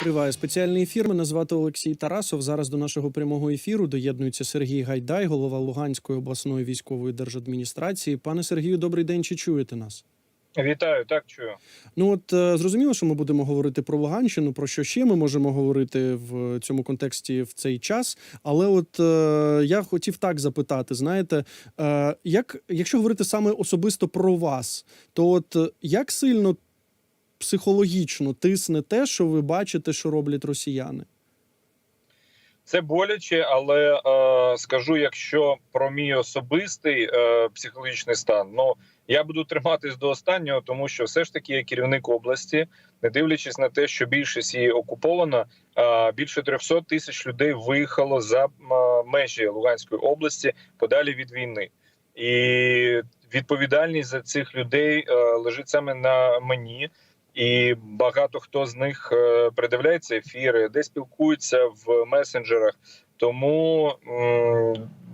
Триває спеціальний ефір. Мене звати Олексій Тарасов. Зараз до нашого прямого ефіру доєднується Сергій Гайдай, голова Луганської обласної військової держадміністрації. Пане Сергію, добрий день. Чи чуєте нас? Вітаю, так чую. Ну от е, зрозуміло, що ми будемо говорити про Луганщину. Про що ще ми можемо говорити в цьому контексті в цей час? Але от е, я хотів так запитати: знаєте, е, як якщо говорити саме особисто про вас, то от як сильно психологічно тисне те, що ви бачите, що роблять росіяни? Це боляче, але е, скажу, якщо про мій особистий е, психологічний стан, ну я буду триматись до останнього, тому що все ж таки я керівник області, не дивлячись на те, що більшість її окупована, е, більше 300 тисяч людей виїхало за е, межі Луганської області подалі від війни, і відповідальність за цих людей е, лежить саме на мені. І багато хто з них придивляється ефіри, де спілкуються в месенджерах. Тому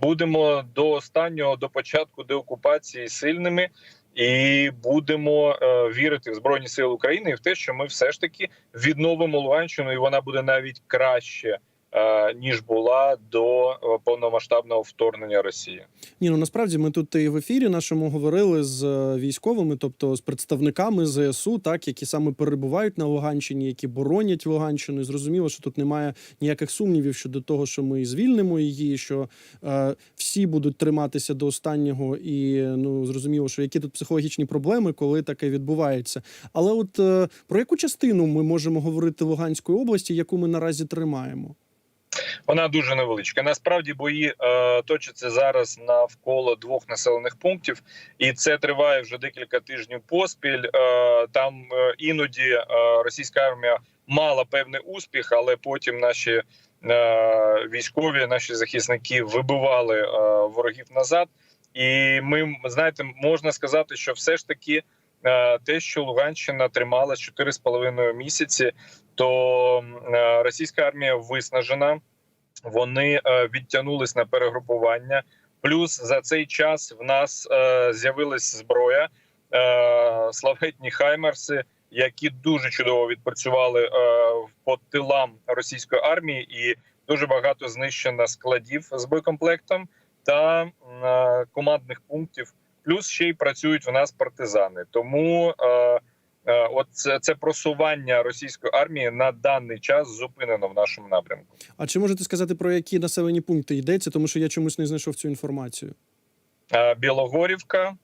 будемо до останнього, до початку деокупації сильними, і будемо е, вірити в збройні сили України і в те, що ми все ж таки відновимо Луганщину, і вона буде навіть краще. Е, Ніж була до е, повномасштабного вторгнення Росії, Ні, ну насправді ми тут і в ефірі нашому говорили з е, військовими, тобто з представниками ЗСУ, так які саме перебувають на Луганщині, які боронять Луганщину. І зрозуміло, що тут немає ніяких сумнівів щодо того, що ми звільнимо її, що е, всі будуть триматися до останнього, і ну зрозуміло, що які тут психологічні проблеми, коли таке відбувається. Але от е, про яку частину ми можемо говорити Луганської області, яку ми наразі тримаємо? Вона дуже невеличка. Насправді бої е, точаться зараз навколо двох населених пунктів, і це триває вже декілька тижнів поспіль. Е, там е, іноді е, російська армія мала певний успіх, але потім наші е, військові, наші захисники вибивали е, ворогів назад. І ми знаєте, можна сказати, що все ж таки е, те, що Луганщина тримала 4,5 місяці, то е, російська армія виснажена. Вони е, відтягнулись на перегрупування. Плюс за цей час в нас е, з'явилась зброя, славетні хаймерси, які дуже чудово відпрацювали по тилам російської армії, і дуже багато знищено складів з боєкомплектом та командних пунктів. Плюс ще й працюють в нас партизани. Тому от це, це просування російської армії на даний час зупинено в нашому напрямку. А чи можете сказати про які населені пункти йдеться? Тому що я чомусь не знайшов цю інформацію. Е, Білогорівка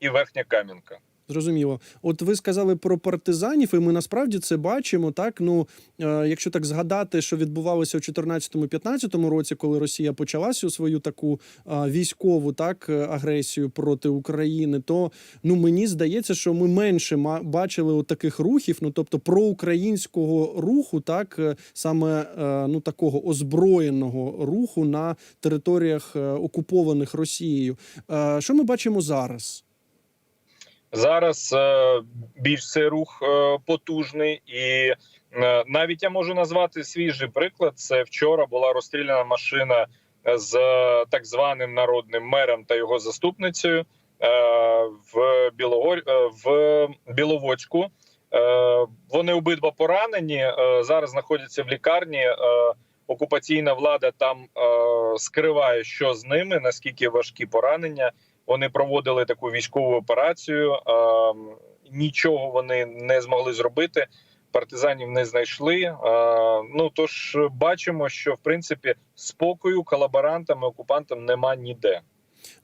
і Верхня Кам'янка. Зрозуміло. От ви сказали про партизанів, і ми насправді це бачимо. Так, ну е, якщо так згадати, що відбувалося у 2014-2015 році, коли Росія почала свою таку е, військову так е, агресію проти України, то ну мені здається, що ми менше ма- бачили от таких рухів, ну тобто проукраїнського руху, так е, саме е, ну такого озброєного руху на територіях е, окупованих Росією. Е, що ми бачимо зараз? Зараз е, більш цей рух е, потужний, і е, навіть я можу назвати свіжий приклад. Це вчора була розстріляна машина з так званим народним мером та його заступницею в Білогор... в Біловодську. Вони обидва поранені. зараз знаходяться в лікарні. Окупаційна влада там скриває, що з ними, наскільки важкі поранення. Вони проводили таку військову операцію. е, Нічого вони не змогли зробити. Партизанів не знайшли. Е, Ну тож бачимо, що в принципі спокою колаборантам і окупантам нема ніде.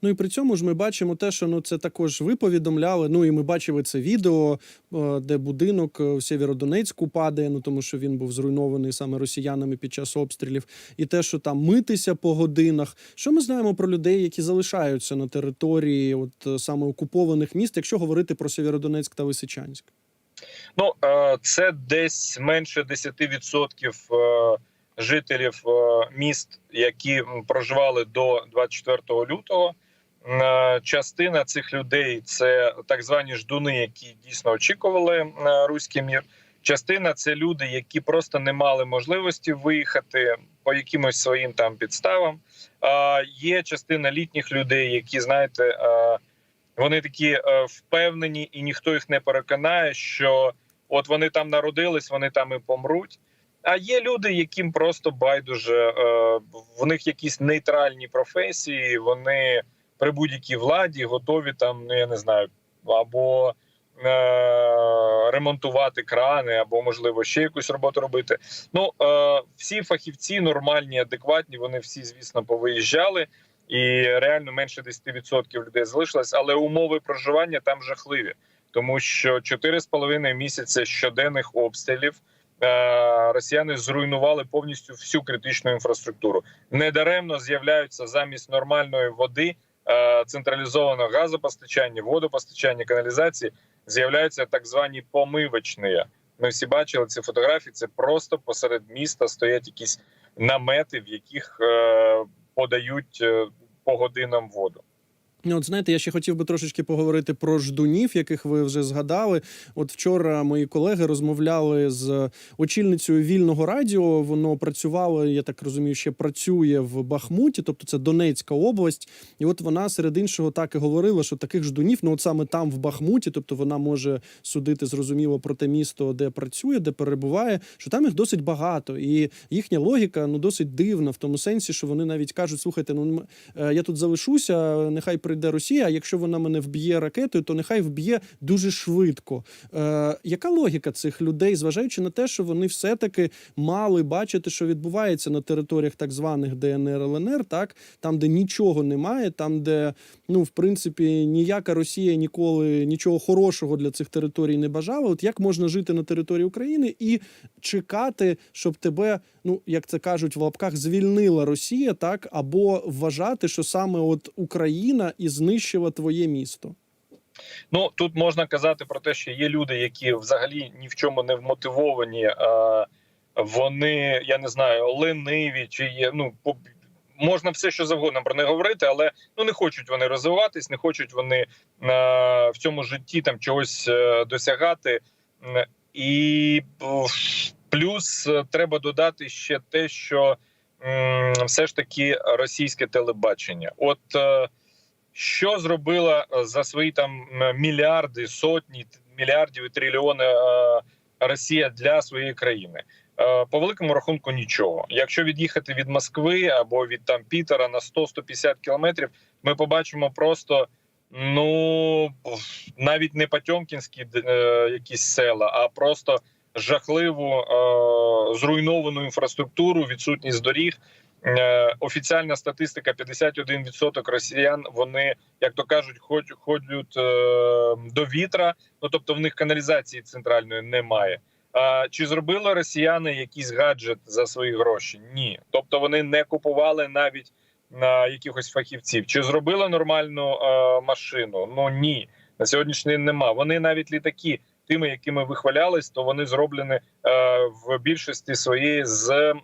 Ну і при цьому ж ми бачимо те, що ну це також ви повідомляли. Ну і ми бачили це відео, е, де будинок е, в Сєвєродонецьку падає. Ну тому що він був зруйнований саме росіянами під час обстрілів, і те, що там митися по годинах. Що ми знаємо про людей, які залишаються на території от е, саме окупованих міст, якщо говорити про Сєвєродонецьк та Лисичанськ? Ну це десь менше 10% е, жителів е, міст, які проживали до 24 лютого. Е, Частина цих людей це так звані ждуни, які дійсно очікували на руський мір. Частина це люди, які просто не мали можливості виїхати по якимось своїм там підставам. А є частина літніх людей, які знаєте, е, вони такі е, впевнені, і ніхто їх не переконає, що от вони там народились, вони там і помруть. А є люди, яким просто байдуже е, в них якісь нейтральні професії. Вони при будь-якій владі готові там, ну я не знаю, або е, ремонтувати крани, або можливо ще якусь роботу робити. Ну е, всі фахівці нормальні, адекватні. Вони всі, звісно, повиїжджали, і реально менше 10% людей залишилось. Але умови проживання там жахливі, тому що 4,5 місяця щоденних обстрілів. Е, Росіяни зруйнували повністю всю критичну інфраструктуру. Недаремно з'являються замість нормальної води е, централізованого газопостачання, водопостачання, каналізації. З'являються так звані помивочні. Ми всі бачили ці фотографії. Це просто посеред міста стоять якісь намети, в яких е, подають по годинам воду. Ну, От знаєте, я ще хотів би трошечки поговорити про ждунів, яких ви вже згадали. От вчора мої колеги розмовляли з очільницею вільного радіо. Воно працювало, я так розумію, ще працює в Бахмуті, тобто це Донецька область. І от вона серед іншого так і говорила, що таких ждунів, ну от саме там в Бахмуті, тобто вона може судити зрозуміло про те місто, де працює, де перебуває, що там їх досить багато, і їхня логіка ну досить дивна, в тому сенсі, що вони навіть кажуть: слухайте, ну е, я тут залишуся, нехай прийде Росія. А якщо вона мене вб'є ракетою, то нехай вб'є дуже швидко. Е, яка логіка цих людей, зважаючи на те, що вони все-таки мали бачити, що відбувається на територіях так званих ДНР ЛНР, так там, де нічого немає, там, де ну в принципі ніяка Росія ніколи нічого хорошого для цих територій не бажала. От як можна жити на території України і чекати, щоб тебе, ну як це кажуть в лапках, звільнила Росія, так або вважати, що саме от Україна і знищила твоє місто. Ну тут можна казати про те, що є люди, які взагалі ні в чому не вмотивовані. Е, вони я не знаю, лениві чи є. Ну можна все, що завгодно про них говорити, але ну не хочуть вони розвиватись, не хочуть вони е, в цьому житті там чогось е, досягати. І плюс е, треба додати ще те, що м, все ж таки російське телебачення. От е, що зробила е, за свої там мільярди, сотні мільярдів і трильйони е, Росія для своєї країни? Е, По великому рахунку нічого. Якщо від'їхати від Москви або від там Пітера на 100-150 кілометрів, ми побачимо просто ну навіть не Потьомкінські е, якісь села, а просто жахливу зруйновану інфраструктуру, відсутність доріг. Е, Офіціальна статистика: 51% росіян вони, як то кажуть, хоч ходять е, до вітра. Ну тобто в них каналізації центральної немає. А чи зробили росіяни якийсь гаджет за свої гроші? Ні, тобто вони не купували навіть на якихось фахівців. Чи зробили нормальну е, машину? Ну ні, на сьогоднішній день нема. Вони навіть літаки, тими, якими вихвалялись, то вони зроблені в більшості своєї з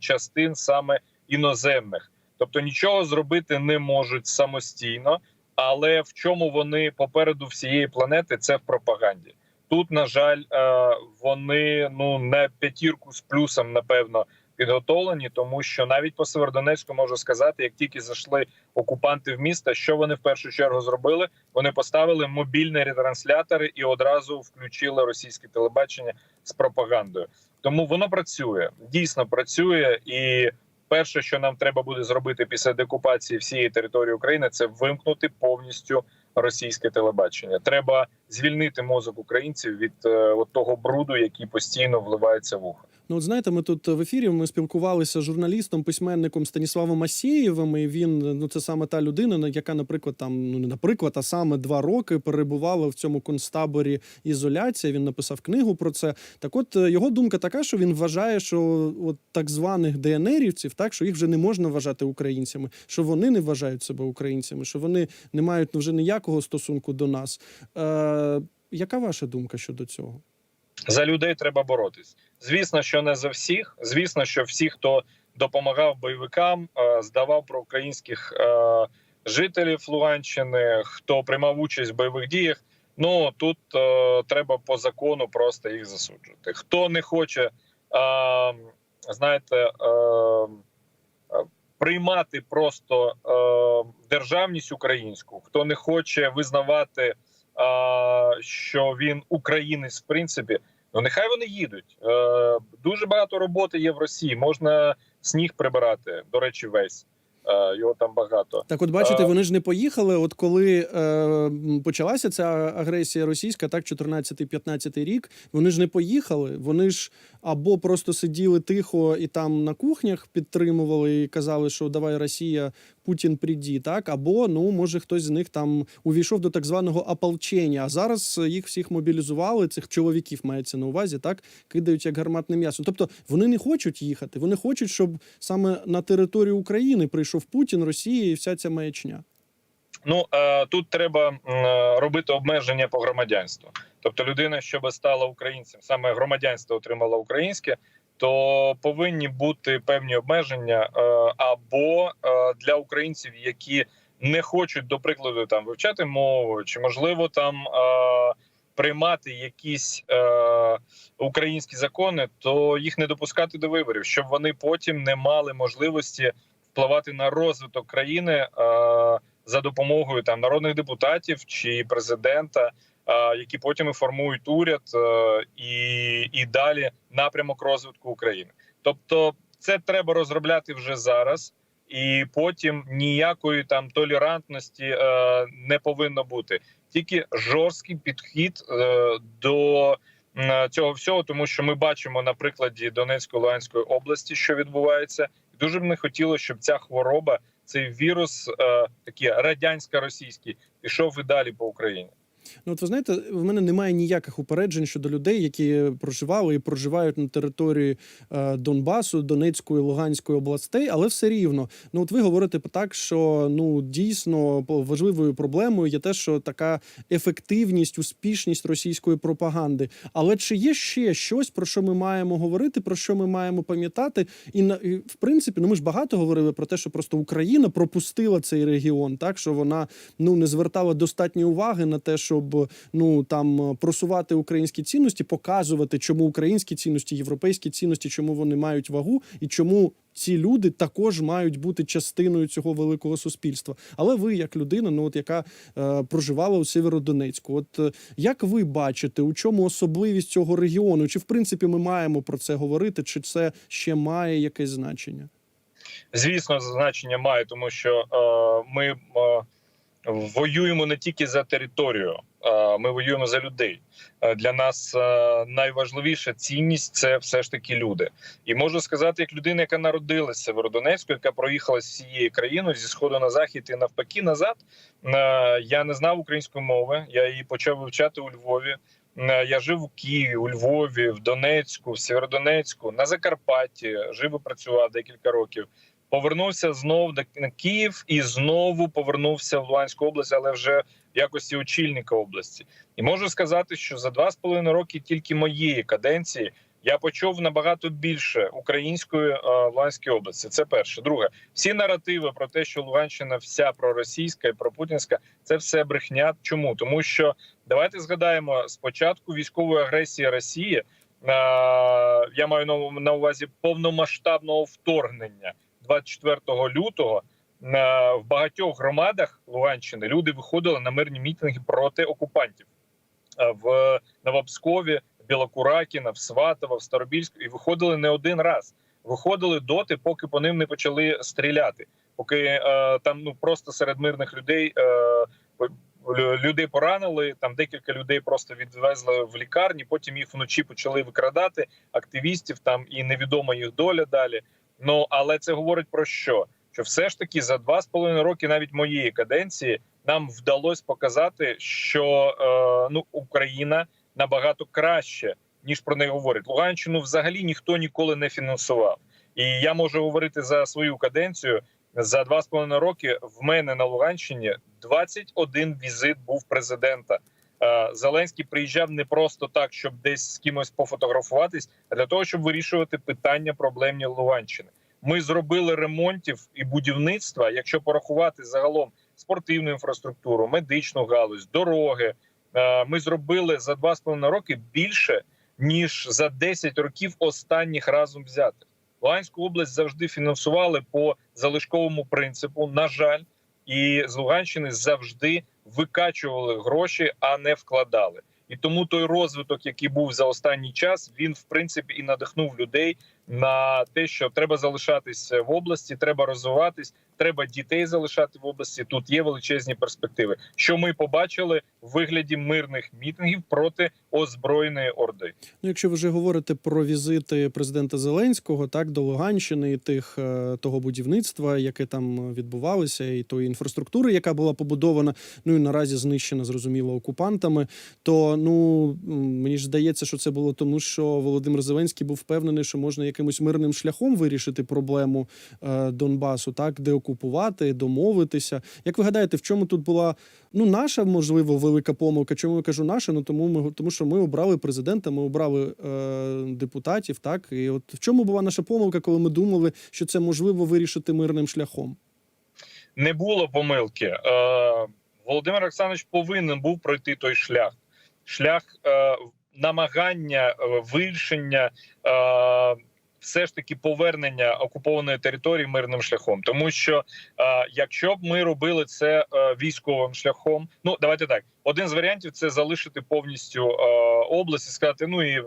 частин саме іноземних. Тобто нічого зробити не можуть самостійно, але в чому вони попереду всієї планети це в пропаганді. Тут, на жаль, е, вони ну не п'ятірку з плюсом, напевно, підготовлені, тому що навіть по Северодонецьку можу сказати, як тільки зайшли окупанти в місто, що вони в першу чергу зробили? Вони поставили мобільні ретранслятори і одразу включили російське телебачення з пропагандою. Тому воно працює, дійсно працює. І перше, що нам треба буде зробити після декупації всієї території України, це вимкнути повністю російське телебачення. Треба звільнити мозок українців від е, от того бруду, який постійно вливається в ухо. Ну, от знаєте, ми тут в ефірі ми спілкувалися з журналістом, письменником Станіславом Асєєвим. І він ну це саме та людина, на- яка, наприклад, там ну не наприклад, а саме два роки перебувала в цьому концтаборі ізоляція. Він написав книгу про це. Так, от е, його думка така, що він вважає, що от так званих ДНРівців, так що їх вже не можна вважати українцями, що вони не вважають себе українцями, що вони не мають ну, вже ніякого стосунку до нас. Е, яка ваша думка щодо цього? За людей треба боротись. Звісно, що не за всіх. Звісно, що всі, хто допомагав бойовикам, е, здавав проукраїнських е, жителів Луганщини, хто приймав участь в бойових діях. Ну тут е, треба по закону просто їх засуджувати. Хто не хоче, знаєте, приймати просто державність українську, хто не хоче визнавати, що він українець, в принципі, Ну нехай вони їдуть. Е, дуже багато роботи є в Росії. Можна сніг прибирати. До речі, весь його там багато. Так, от бачите, А- вони ж не поїхали. От коли е, почалася ця агресія російська, так 14-15 рік, вони ж не поїхали. Вони ж або просто сиділи тихо і там на кухнях підтримували і казали, що давай Росія, Путін прийді, так або ну може хтось з них там увійшов до так званого ополчення. А зараз їх всіх мобілізували. Цих чоловіків мається на увазі, так кидають як гарматне м'ясо. Тобто вони не хочуть їхати. Вони хочуть, щоб саме на територію України прийшов Путін, Росія і вся ця маячня. Ну е, тут треба е, робити обмеження по громадянству. Тобто, людина, щоб стала українцем, саме громадянство отримала українське, то повинні бути певні обмеження е, або для українців, які не хочуть, до прикладу, там вивчати мову, чи можливо там приймати якісь українські закони, то їх не допускати до виборів, щоб вони потім не мали можливості впливати на розвиток країни. Е, за допомогою там народних депутатів чи президента, а, які потім і формують уряд е, і, і далі напрямок розвитку України. Тобто, це треба розробляти вже зараз, і потім ніякої там толерантності е, не повинно бути. Тільки жорсткий підхід е, до м, цього всього, тому що ми бачимо на прикладі Донецької Луганської області, що відбувається, дуже б не хотілося, щоб ця хвороба цей вірус, е, такий радянсько-російський, пішов і далі по Україні. Ну, от ви знаєте, в мене немає ніяких упереджень щодо людей, які проживали і проживають на території е, Донбасу, Донецької, Луганської областей, але все рівно. Ну, от ви говорите так, що ну дійсно важливою проблемою є те, що така ефективність, успішність російської пропаганди. Але чи є ще щось, про що ми маємо говорити, про що ми маємо пам'ятати? І і, в принципі, ну ми ж багато говорили про те, що просто Україна пропустила цей регіон, так що вона ну не звертала достатньо уваги на те, щоб ну там просувати українські цінності, показувати, чому українські цінності, європейські цінності, чому вони мають вагу, і чому ці люди також мають бути частиною цього великого суспільства. Але ви, як людина, ну от яка е, проживала у Сєвєродонецьку, от е, як ви бачите, у чому особливість цього регіону? Чи в принципі ми маємо про це говорити, чи це ще має якесь значення? Звісно, значення має, тому що е, ми е, воюємо не тільки за територію, ми воюємо за людей. Е, для нас е, найважливіша цінність це все ж таки люди. І можу сказати, як людина, яка народилася в Северодонецьку, яка проїхала всією країною зі сходу на захід і навпаки назад. Е, я не знав української мови. Я її почав вивчати у Львові. Я жив у Києві, у Львові, в Донецьку, в Сєвєродонецьку, на Закарпатті, жив і працював декілька років. Повернувся знов на Київ і знову повернувся в Луганську область, але вже в якості очільника області. І можу сказати, що за два з половиною роки тільки моєї каденції я почув набагато більше української е, в Луганській області. Це перше. Друге, всі наративи про те, що Луганщина вся проросійська і пропутінська, це все брехня. Чому? Тому що давайте згадаємо спочатку військової агресії Росії. е, Я маю на увазі повномасштабного вторгнення 24 лютого. В багатьох громадах Луганщини люди виходили на мирні мітинги проти окупантів Е, в Новопскові, Білокуракіна, в Сватово, в Старобільську і виходили не один раз. Виходили доти, поки по ним не почали стріляти. Поки е, там ну просто серед мирних людей е, людей поранили. Там декілька людей просто відвезли в лікарні. Потім їх вночі почали викрадати активістів. Там і невідома їх доля далі. Ну але це говорить про що? Що все ж таки за два з половиною роки, навіть моєї каденції, нам вдалося показати, що е, ну Україна набагато краще ніж про неї говорять. Луганщину взагалі ніхто ніколи не фінансував. І я можу говорити за свою каденцію. За два з половиною роки в мене на Луганщині 21 візит був президента. Е, Зеленський приїжджав не просто так, щоб десь з кимось пофотографуватись, а для того, щоб вирішувати питання проблемні Луганщини. Ми зробили ремонтів і будівництва, якщо порахувати загалом спортивну інфраструктуру, медичну галузь, дороги. Е, Ми зробили за два з половиною роки більше ніж за 10 років останніх разом взятих. Луганську область завжди фінансували по залишковому принципу. На жаль, і з Луганщини завжди викачували гроші, а не вкладали. І тому той розвиток, який був за останній час, він в принципі і надихнув людей на те, що треба залишатись в області, треба розвиватись, треба дітей залишати в області. Тут є величезні перспективи. Що ми побачили в вигляді мирних мітингів проти озброєної орди. Ну, якщо ви вже говорите про візити президента Зеленського, так до Луганщини і тих е, того будівництва, яке там відбувалося, і тої інфраструктури, яка була побудована, ну і наразі знищена, зрозуміло, окупантами. То ну мені ж здається, що це було тому, що Володимир Зеленський був впевнений, що можна якимось мирним шляхом вирішити проблему е, Донбасу, так деокупувати, домовитися. Як ви гадаєте, в чому тут була ну наша можливо велика помилка? Чому я кажу наша? Ну тому ми тому, що ми обрали президента, ми обрали е, депутатів. Так і от в чому була наша помилка, коли ми думали, що це можливо вирішити мирним шляхом? не було помилки. Е, Володимир Олександрович повинен був пройти той шлях, шлях е, намагання е, вирішення. Е, все ж таки повернення окупованої території мирним шляхом, тому що е, якщо б ми робили це е, військовим шляхом, ну давайте так. Один з варіантів це залишити повністю е, область і сказати: ну і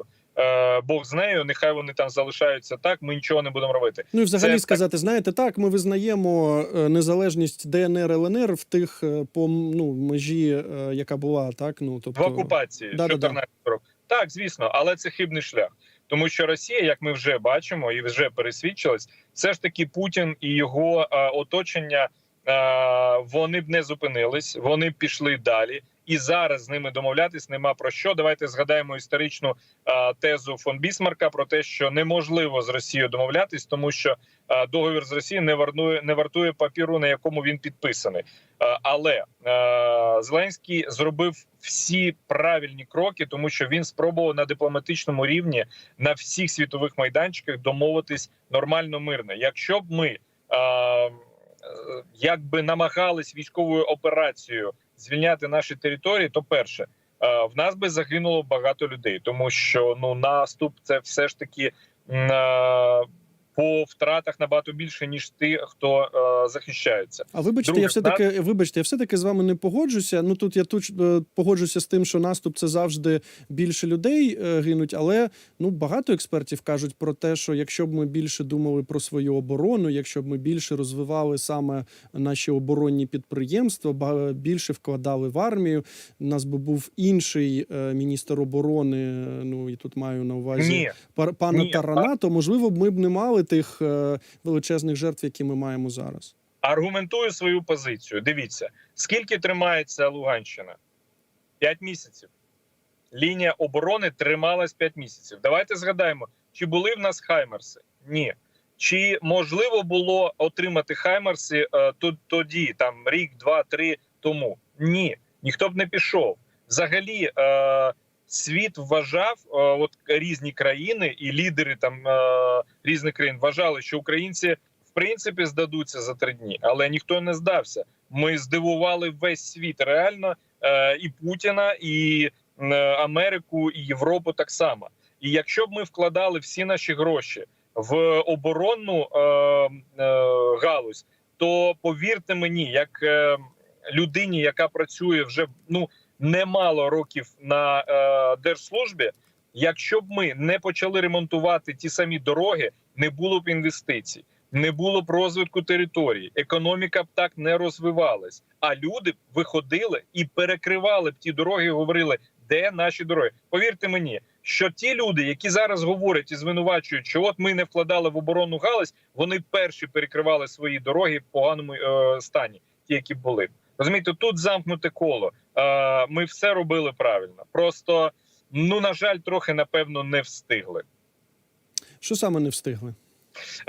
Бог з нею, нехай вони там залишаються так. Ми нічого не будемо робити. Ну і взагалі Це- сказати, знаєте, так ми визнаємо незалежність ДНР ЛНР в тих по ну межі, яка була так. Ну тобто в окупації Да-да-да. 14 років. Так, звісно, але це хибний шлях. Тому що Росія, як ми вже бачимо і вже пересвідчились, все ж таки Путін і його е, оточення е, вони б не зупинились, вони б пішли далі. І зараз з ними домовлятись нема про що. Давайте згадаємо історичну е, тезу фон Бісмарка про те, що неможливо з Росією домовлятись, тому що е, договір з Росією не вартує не вартує папіру, на якому він підписаний. Е, Але е, Зеленський зробив всі правильні кроки, тому що він спробував на дипломатичному рівні на всіх світових майданчиках домовитись нормально мирно. Якщо б ми е, якби намагались військовою операцією звільняти наші території, то перше. е, В нас би загинуло багато людей, тому що ну наступ це все ж таки е, по втратах набагато більше ніж ті, хто е, захищається. А вибачте, Друге, я все таки вибачте, я все таки з вами не погоджуся. Ну тут я тут е, погоджуся з тим, що наступ це завжди більше людей е, гинуть. Але ну багато експертів кажуть про те, що якщо б ми більше думали про свою оборону, якщо б ми більше розвивали саме наші оборонні підприємства, більше вкладали в армію. У нас би був інший е, міністр оборони. е, Ну і тут маю на увазі Ні, пана Ні, Тарана, то можливо б ми б не мали тих е, величезних жертв, які ми маємо зараз. аргументую свою позицію. Дивіться, скільки тримається Луганщина? П'ять місяців. Лінія оборони трималась 5 місяців. Давайте згадаємо, чи були в нас хаймерси? Ні. Чи можливо було отримати хаймерси е, то- тоді, там рік, два, три тому? Ні, ніхто б не пішов. Взагалі, е, світ вважав, е, от різні країни і лідери там е, різних країн вважали, що українці в принципі здадуться за три дні, але ніхто не здався. Ми здивували весь світ реально е, і Путіна, і Америку, і Європу так само. І якщо б ми вкладали всі наші гроші в оборонну е, е, галузь, то повірте мені, як е, людині, яка працює вже ну немало років на е, держслужбі, якщо б ми не почали ремонтувати ті самі дороги, не було б інвестицій, не було б розвитку території, економіка б так не розвивалась. А люди б виходили і перекривали б ті дороги, говорили, де наші дороги. Повірте мені, що ті люди, які зараз говорять і звинувачують, що от ми не вкладали в оборонну галузь, вони перші перекривали свої дороги в поганому е, стані, ті, які були. Розумієте, тут замкнуте коло. Е, ми все робили правильно. Просто ну на жаль, трохи напевно не встигли. Що саме не встигли?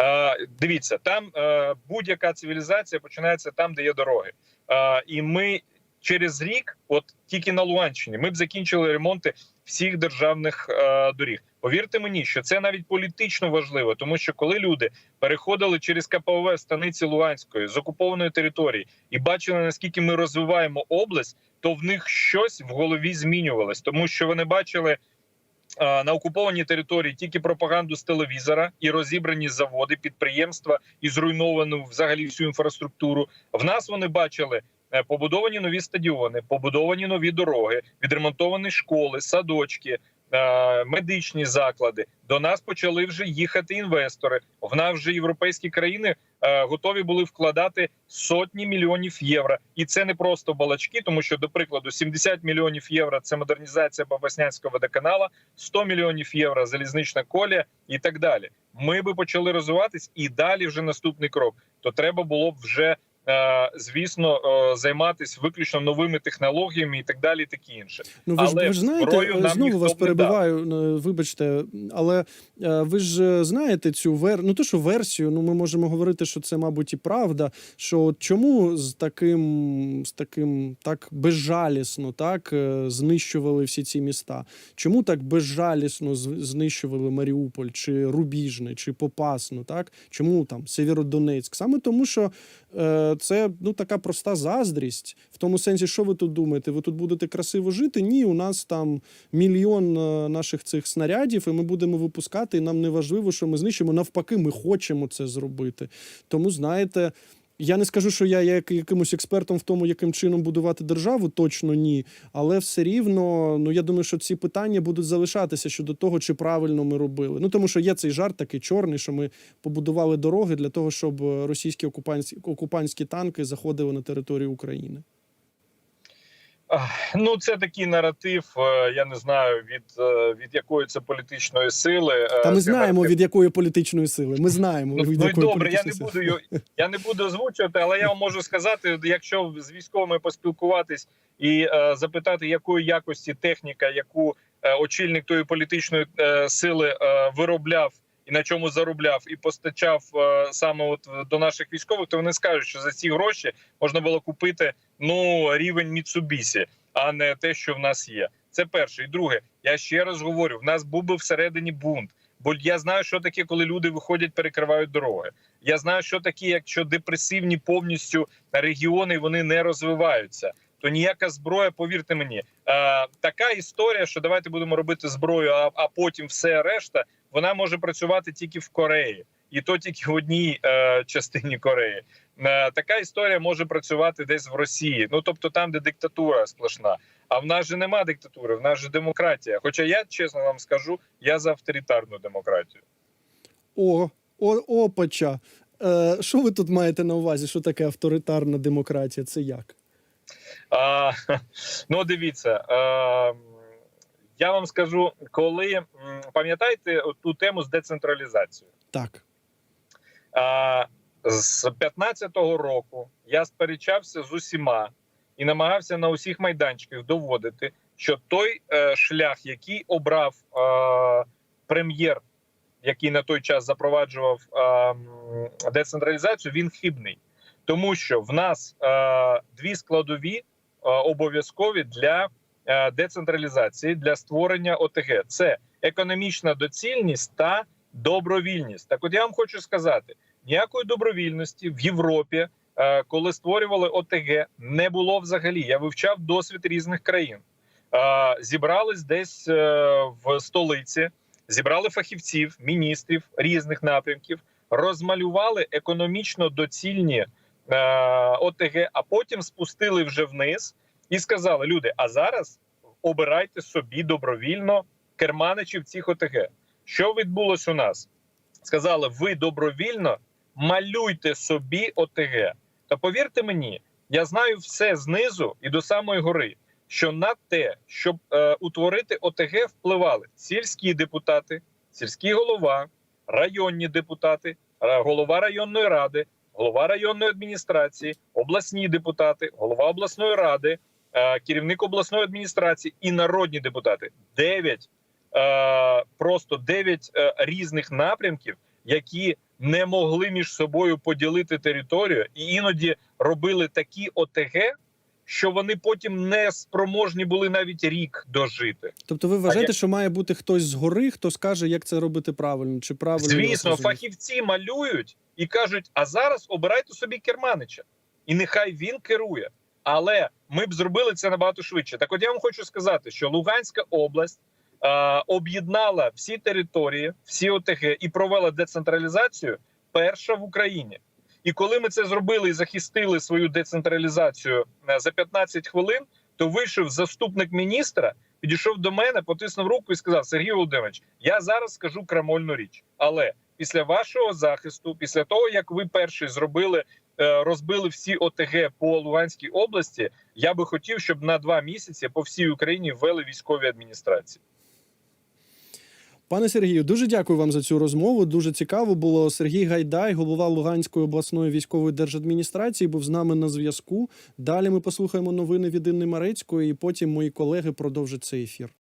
Е, дивіться, там е, будь-яка цивілізація починається там, де є дороги. Е, і ми через рік, от тільки на Луганщині, ми б закінчили ремонти всіх державних е, доріг. Повірте мені, що це навіть політично важливо, тому що коли люди переходили через КПВ станиці Луганської з окупованої території і бачили наскільки ми розвиваємо область, то в них щось в голові змінювалось, тому що вони бачили. е, На окупованій території тільки пропаганду з телевізора і розібрані заводи, підприємства і зруйновану взагалі всю інфраструктуру. В нас вони бачили побудовані нові стадіони, побудовані нові дороги, відремонтовані школи, садочки. е, Медичні заклади до нас почали вже їхати інвестори. В нас вже європейські країни е, готові були вкладати сотні мільйонів євро, і це не просто балачки, тому що, до прикладу, 70 мільйонів євро це модернізація Попаснянського водоканала, 100 мільйонів євро залізнична колія і так далі. Ми би почали розвиватись, і далі вже наступний крок. То треба було б вже. Е, Звісно, е, займатися виключно новими технологіями і так далі, і таке інше. Ну ви ж Але ви ж знаєте, знову вас перебиваю. е, Вибачте, але ви ж знаєте цю вер... ну то, що версію. Ну ми можемо говорити, що це, мабуть, і правда. Що от чому з таким з таким так безжалісно так знищували всі ці міста? Чому так безжалісно знищували Маріуполь, чи Рубіжне, чи Попасну? Так чому там Сєвєродонецьк? Саме тому, що е, це ну така проста заздрість в тому сенсі, що ви тут думаєте? Ви тут будете красиво жити? Ні, у нас там мільйон е, наших цих снарядів, і ми будемо випускати. І нам не важливо, що ми знищимо. Навпаки, ми хочемо це зробити. Тому знаєте. Я не скажу, що я є як- якимось експертом в тому, яким чином будувати державу, точно ні. Але все рівно, ну я думаю, що ці питання будуть залишатися щодо того, чи правильно ми робили. Ну тому що є цей жарт такий чорний, що ми побудували дороги для того, щоб російські окупанські окупантські танки заходили на територію України. Ну, це такий наратив. е, Я не знаю від, е, від якої це політичної сили. е, Та ми знаємо від якої політичної сили. Ми знаємо Ну, від ну якої добре, я не буду я не буду озвучувати, але я вам можу сказати, якщо з військовими поспілкуватись і е, запитати, якої якості техніка, яку очільник тої політичної е, сили е, виробляв і на чому заробляв і постачав е, саме от до наших військових, то вони скажуть, що за ці гроші можна було купити ну рівень Міцубісі, а не те, що в нас є. Це перше. І друге, я ще раз говорю: в нас був би всередині бунт. Бо я знаю, що таке, коли люди виходять, перекривають дороги. Я знаю, що таке, якщо депресивні повністю регіони вони не розвиваються. То ніяка зброя, повірте мені, е, така історія, що давайте будемо робити зброю, а потім все решта, вона може працювати тільки в Кореї, і то тільки в одній е, частині Кореї. Е, така історія може працювати десь в Росії. Ну тобто там, де диктатура сплошна. А в нас же нема диктатури, в нас же демократія. Хоча я чесно вам скажу, я за авторитарну демократію. О, о, опача. Е, що ви тут маєте на увазі? Що таке авторитарна демократія? Це як? А, ну, дивіться, е, я вам скажу, коли пам'ятаєте ту тему з децентралізацією? Так. А, з 15-го року я сперечався з усіма і намагався на усіх майданчиках доводити, що той е, шлях, який обрав е, прем'єр, який на той час запроваджував е, децентралізацію, він хибний, тому що в нас е, дві складові е, обов'язкові для децентралізації для створення ОТГ: це економічна доцільність та добровільність. Так, от я вам хочу сказати ніякої добровільності в Європі, е, коли створювали ОТГ, не було взагалі. Я вивчав досвід різних країн. Е, Зібрались десь е, в столиці, зібрали фахівців, міністрів різних напрямків, розмалювали економічно доцільні е, ОТГ, а потім спустили вже вниз і сказали: люди, а зараз обирайте собі добровільно керманичів цих ОТГ. Що відбулось у нас? Сказали, ви добровільно малюйте собі ОТГ. Та повірте мені, я знаю все знизу і до самої гори, що на те, щоб е, утворити ОТГ, впливали сільські депутати, сільський голова, районні депутати, голова районної ради, голова районної адміністрації, обласні депутати, голова обласної ради, керівник обласної адміністрації і народні депутати. Дев'ять е, просто дев'ять е, різних напрямків, які не могли між собою поділити територію, і іноді робили такі ОТГ, що вони потім не спроможні були навіть рік дожити. Тобто, ви вважаєте, я- що має бути хтось згори, хто скаже, як це робити правильно, чи правильно? Звісно, фахівці малюють і кажуть: а зараз обирайте собі керманича, і нехай він керує. Але ми б зробили це набагато швидше. Так, от я вам хочу сказати, що Луганська область е, об'єднала всі території, всі ОТГ і провела децентралізацію перша в Україні. І коли ми це зробили і захистили свою децентралізацію е, за 15 хвилин, то вийшов заступник міністра, підійшов до мене, потиснув руку і сказав: Сергій Володимирович, я зараз скажу крамольну річ, але після вашого захисту, після того як ви перші зробили, розбили всі ОТГ по Луганській області, я би хотів, щоб на два місяці по всій Україні ввели військові адміністрації. Пане Сергію, дуже дякую вам за цю розмову. Дуже цікаво було. Сергій Гайдай, голова Луганської обласної військової держадміністрації, був з нами на зв'язку. Далі ми послухаємо новини від Інни Марецької, і потім мої колеги продовжать цей ефір.